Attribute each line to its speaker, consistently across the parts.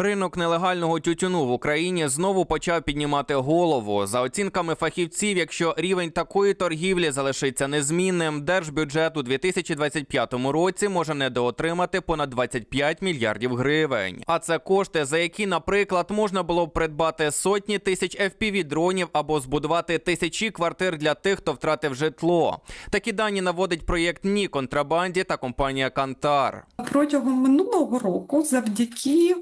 Speaker 1: Ринок нелегального тютюну в Україні знову почав піднімати голову. За оцінками фахівців, якщо рівень такої торгівлі залишиться незмінним, держбюджет у 2025 році може недоотримати понад 25 мільярдів гривень. А це кошти, за які, наприклад, можна було б придбати сотні тисяч fpv дронів або збудувати тисячі квартир для тих, хто втратив житло. Такі дані наводить проєкт Ні контрабанді та компанія Кантар.
Speaker 2: Протягом минулого року, завдяки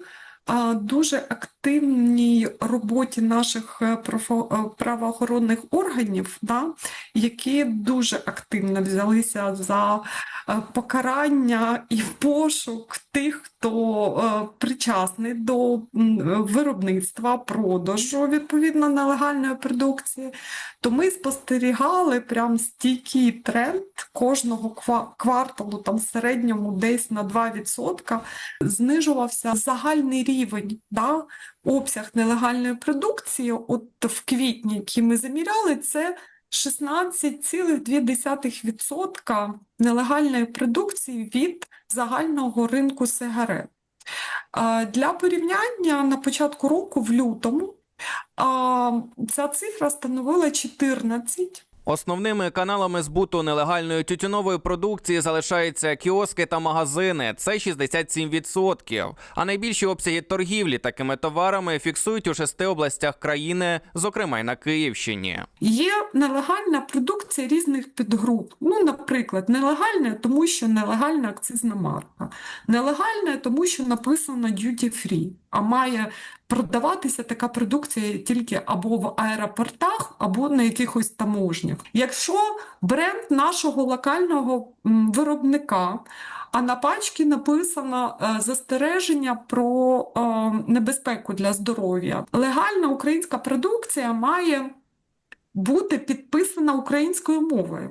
Speaker 2: дуже активній роботі наших е, е, правоохоронних органів, да, які дуже активно взялися за е, покарання і пошук тих, хто причасний до виробництва, продажу відповідно нелегальної продукції, то ми спостерігали прям стійкий тренд кожного кварталу, там в середньому десь на 2% знижувався загальний рівень, да, обсяг нелегальної продукції. От в квітні, який ми заміряли, це 16,2% нелегальної продукції від загального ринку сигарет. Для порівняння на початку року, в лютому, ця цифра становила 14.
Speaker 1: Основними каналами збуту нелегальної тютюнової продукції залишаються кіоски та магазини. Це 67%. А найбільші обсяги торгівлі такими товарами фіксують у шести областях країни, зокрема й на Київщині.
Speaker 2: Є нелегальна продукція різних підгруп. Ну, наприклад, нелегальна, тому що нелегальна акцизна марка, нелегальна, тому що написано duty free, а має продаватися така продукція тільки або в аеропортах, або на якихось таможнях. Якщо бренд нашого локального виробника, а на пачці написано е, застереження про е, небезпеку для здоров'я, легальна українська продукція має бути підписана українською мовою.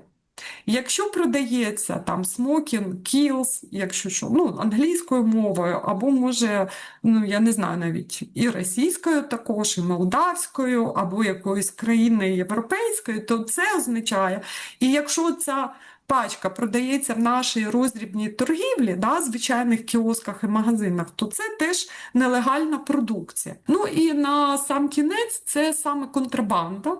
Speaker 2: Якщо продається там smoking kills, якщо що, ну, англійською мовою, або може, ну я не знаю навіть і російською також, і молдавською, або якоїсь країни європейської, то це означає, і якщо ця пачка продається в нашій роздрібній торгівлі, да, звичайних кіосках і магазинах, то це теж нелегальна продукція. Ну і на сам кінець це саме контрабанда.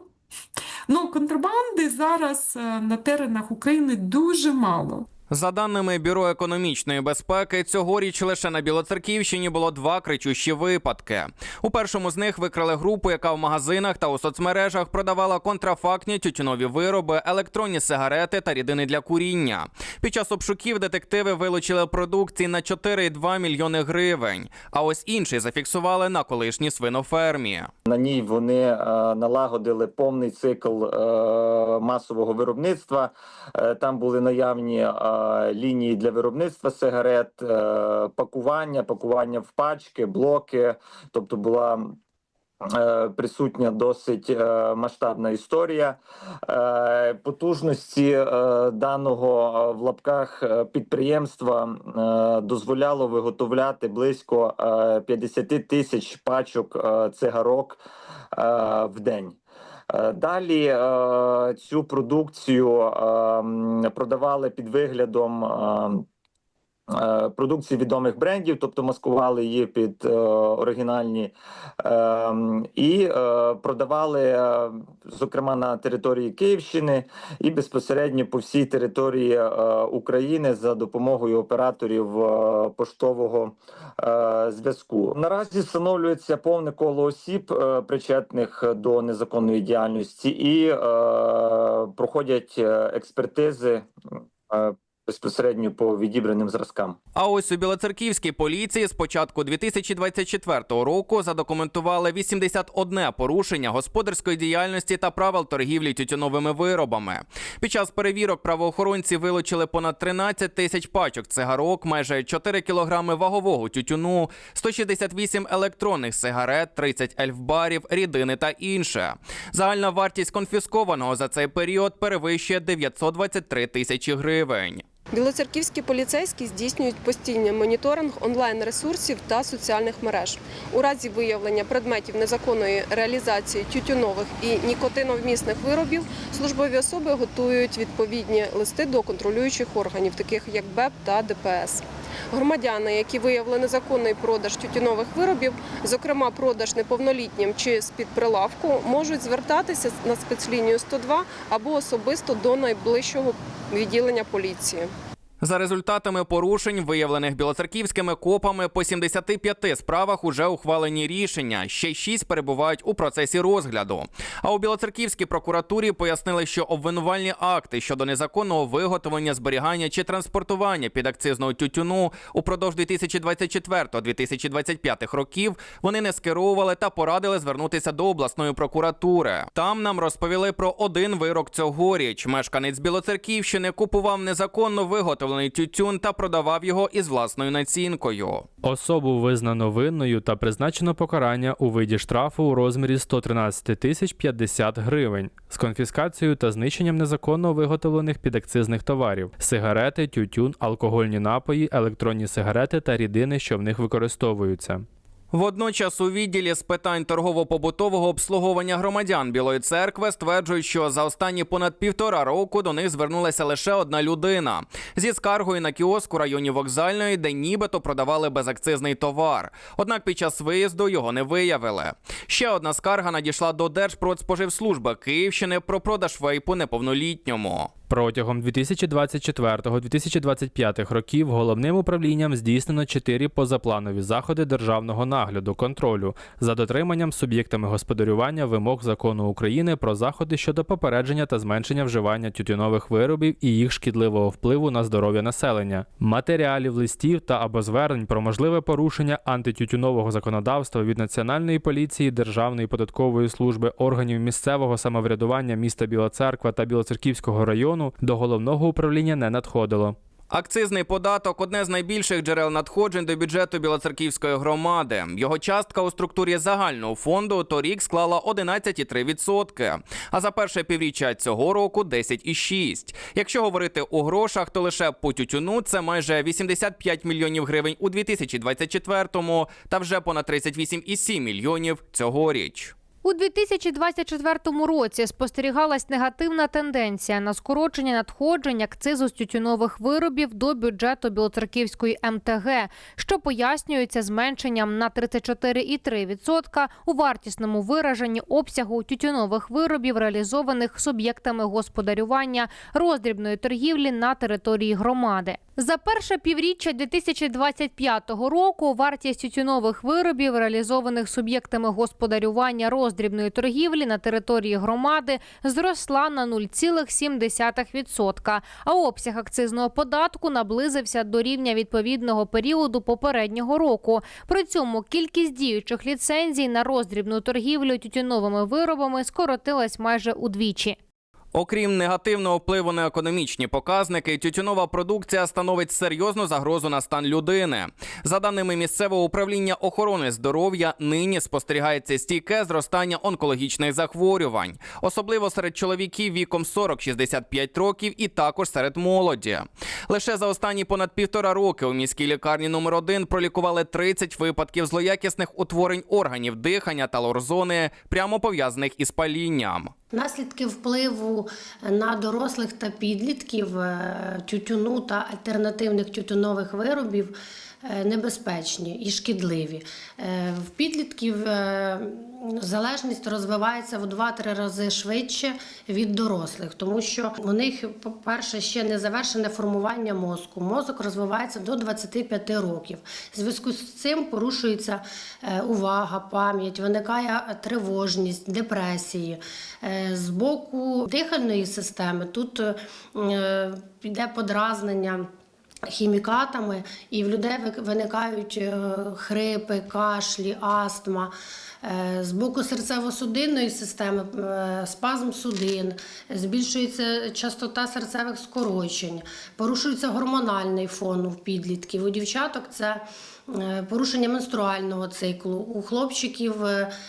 Speaker 2: Ну, контрабанди зараз е, на теренах України дуже мало.
Speaker 1: За даними Бюро економічної безпеки, цьогоріч лише на Білоцерківщині було два кричущі випадки. У першому з них викрили групу, яка в магазинах та у соцмережах продавала контрафактні тютюнові вироби, електронні сигарети та рідини для куріння. Під час обшуків детективи вилучили продукції на 4,2 мільйони гривень. А ось інший зафіксували на колишній свинофермі.
Speaker 3: На ній вони е, налагодили повний цикл е, масового виробництва. Е, там були наявні лінії для виробництва сигарет, е, пакування, пакування в пачки, блоки. Тобто була е, присутня досить е, масштабна історія. Потужності даного в лапках підприємства дозволяло виготовляти близько е, 50 тисяч пачок цигарок в день. Е, Далі е, цю продукцію е, продавали під виглядом е, продукції відомих брендів, тобто маскували її під е, оригінальні е, і е, продавали, зокрема на території Київщини і безпосередньо по всій території України за допомогою операторів поштового зв'язку. Наразі встановлюється повне коло осіб, причетних до незаконної діяльності, і проходять експертизи. Безпосередньо по відібраним зразкам.
Speaker 1: А ось у Білоцерківській поліції з початку 2024 року задокументували 81 порушення господарської діяльності та правил торгівлі тютюновими виробами. Під час перевірок правоохоронці вилучили понад 13 тисяч пачок цигарок, майже 4 кілограми вагового тютюну, 168 електронних сигарет, 30 ельфбарів, рідини та інше. Загальна вартість конфіскованого за цей період перевищує 923 тисячі гривень.
Speaker 4: Білоцерківські поліцейські здійснюють постійний моніторинг онлайн-ресурсів та соціальних мереж. У разі виявлення предметів незаконної реалізації тютюнових і нікотиновмісних виробів службові особи готують відповідні листи до контролюючих органів, таких як БЕП та ДПС. Громадяни, які виявили незаконний продаж тютюнових виробів, зокрема продаж неповнолітнім чи з-під прилавку, можуть звертатися на спецлінію 102 або особисто до найближчого відділення поліції.
Speaker 1: За результатами порушень, виявлених білоцерківськими копами, по 75 справах уже ухвалені рішення. Ще 6 перебувають у процесі розгляду. А у білоцерківській прокуратурі пояснили, що обвинувальні акти щодо незаконного виготовлення, зберігання чи транспортування підакцизного тютюну упродовж 2024-2025 років вони не скеровували та порадили звернутися до обласної прокуратури. Там нам розповіли про один вирок цьогоріч. Мешканець Білоцерківщини купував незаконно виготовлений тютюн та продавав його із власною націнкою.
Speaker 5: Особу визнано винною та призначено покарання у виді штрафу у розмірі 113 тисяч 50 гривень з конфіскацією та знищенням незаконно виготовлених підакцизних товарів: сигарети, тютюн, алкогольні напої, електронні сигарети та рідини, що в них використовуються.
Speaker 1: Водночас у відділі з питань торгово-побутового обслуговування громадян Білої церкви стверджують, що за останні понад півтора року до них звернулася лише одна людина зі скаргою на кіоск у районі вокзальної, де нібито продавали безакцизний товар. Однак під час виїзду його не виявили. Ще одна скарга надійшла до Держпродспоживслужби Київщини про продаж вейпу неповнолітньому.
Speaker 5: Протягом 2024-2025 років головним управлінням здійснено чотири позапланові заходи державного нагляду контролю за дотриманням суб'єктами господарювання вимог закону України про заходи щодо попередження та зменшення вживання тютюнових виробів і їх шкідливого впливу на здоров'я населення, матеріалів, листів та або звернень про можливе порушення антитютюнового законодавства від Національної поліції, Державної податкової служби, органів місцевого самоврядування міста Біла Церква та Білоцерківського району до головного управління не надходило.
Speaker 1: Акцизний податок одне з найбільших джерел надходжень до бюджету Білоцерківської громади. Його частка у структурі загального фонду торік склала 11,3%, а за перше півріччя цього року 10,6%. Якщо говорити у грошах, то лише по тютюну це майже 85 мільйонів гривень у 2024-му та вже понад 38,7 мільйонів цьогоріч.
Speaker 6: У 2024 році спостерігалась негативна тенденція на скорочення надходжень акцизу з тютюнових виробів до бюджету Білоцерківської МТГ, що пояснюється зменшенням на 34,3% у вартісному вираженні обсягу тютюнових виробів, реалізованих суб'єктами господарювання роздрібної торгівлі на території громади. За перше півріччя 2025 року вартість тютюнових виробів, реалізованих суб'єктами господарювання роздрібної торгівлі на території громади, зросла на 0,7%, а обсяг акцизного податку наблизився до рівня відповідного періоду попереднього року. При цьому кількість діючих ліцензій на роздрібну торгівлю тютюновими виробами скоротилась майже удвічі.
Speaker 1: Окрім негативного впливу на економічні показники, тютюнова продукція становить серйозну загрозу на стан людини. За даними місцевого управління охорони здоров'я, нині спостерігається стійке зростання онкологічних захворювань, особливо серед чоловіків віком 40-65 років, і також серед молоді. Лише за останні понад півтора роки у міській лікарні номер 1 пролікували 30 випадків злоякісних утворень органів дихання та лорзони, прямо пов'язаних із палінням.
Speaker 7: Наслідки впливу на дорослих та підлітків е, тютюну та альтернативних тютюнових виробів. е, небезпечні і шкідливі. Е, В підлітків е, залежність розвивається в 2-3 рази швидше від дорослих, тому що у них, по-перше, ще не завершене формування мозку. Мозок розвивається до 25 років. В зв'язку з цим порушується е, увага, пам'ять, виникає тривожність, депресії. Е, З боку дихальної системи тут е, піде подразнення. Хімікатами, і в людей виникають е, хрипи, кашлі, астма. Е, З боку серцево-судинної системи е, спазм судин, збільшується частота серцевих скорочень, порушується гормональний фон у підлітків. У дівчаток це порушення менструального циклу, у хлопчиків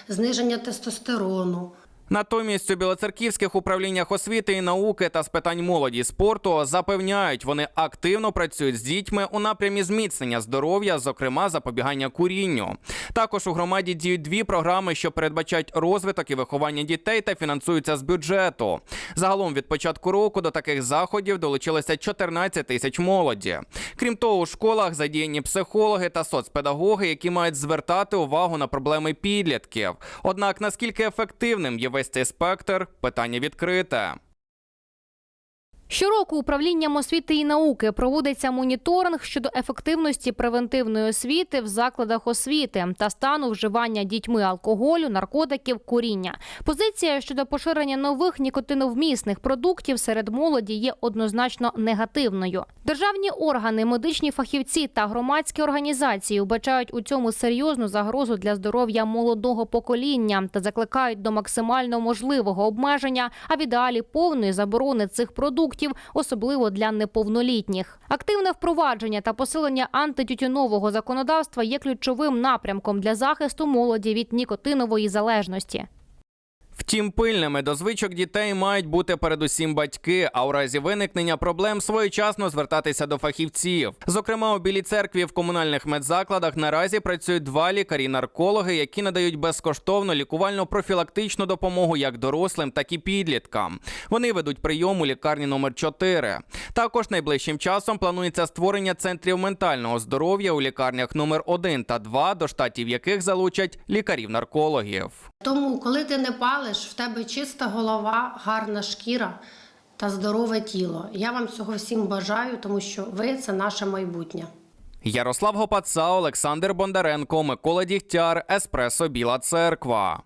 Speaker 7: зниження тестостерону.
Speaker 1: Натомість у білоцерківських управліннях освіти і науки та з питань молоді спорту запевняють, вони активно працюють з дітьми у напрямі зміцнення здоров'я, зокрема запобігання курінню. Також у громаді діють дві програми, що передбачають розвиток і виховання дітей та фінансуються з бюджету. Загалом від початку року до таких заходів долучилося 14 тисяч молоді. Крім того, у школах задіяні психологи та соцпедагоги, які мають звертати увагу на проблеми підлітків. Однак наскільки ефективним є весь спектр, питання відкрите.
Speaker 6: Щороку управлінням освіти і науки проводиться моніторинг щодо ефективності превентивної освіти в закладах освіти та стану вживання дітьми алкоголю, наркотиків, куріння. Позиція щодо поширення нових нікотиновмісних продуктів серед молоді є однозначно негативною. Державні органи, медичні фахівці та громадські організації вбачають у цьому серйозну загрозу для здоров'я молодого покоління та закликають до максимально можливого обмеження, а в ідеалі повної заборони цих продуктів, особливо для неповнолітніх. Активне впровадження та посилення антитютюнового законодавства є ключовим напрямком для захисту молоді від нікотинової залежності.
Speaker 1: Втім, пильними до звичок дітей мають бути передусім батьки, а у разі виникнення проблем своєчасно звертатися до фахівців. Зокрема, у білій церкві в комунальних медзакладах наразі працюють два лікарі-наркологи, які надають безкоштовно лікувально-профілактичну допомогу як дорослим, так і підліткам. Вони ведуть прийом у лікарні номер 4 Також найближчим часом планується створення центрів ментального здоров'я у лікарнях номер 1 та 2, до штатів яких залучать лікарів-наркологів.
Speaker 7: Тому, коли ти не палиш, в тебе чиста голова, гарна шкіра та здорове тіло. Я вам цього всім бажаю, тому що ви це наше майбутнє.
Speaker 1: Ярослав Гопаца, Олександр Бондаренко, Микола Дігтяр, Еспресо Біла Церква.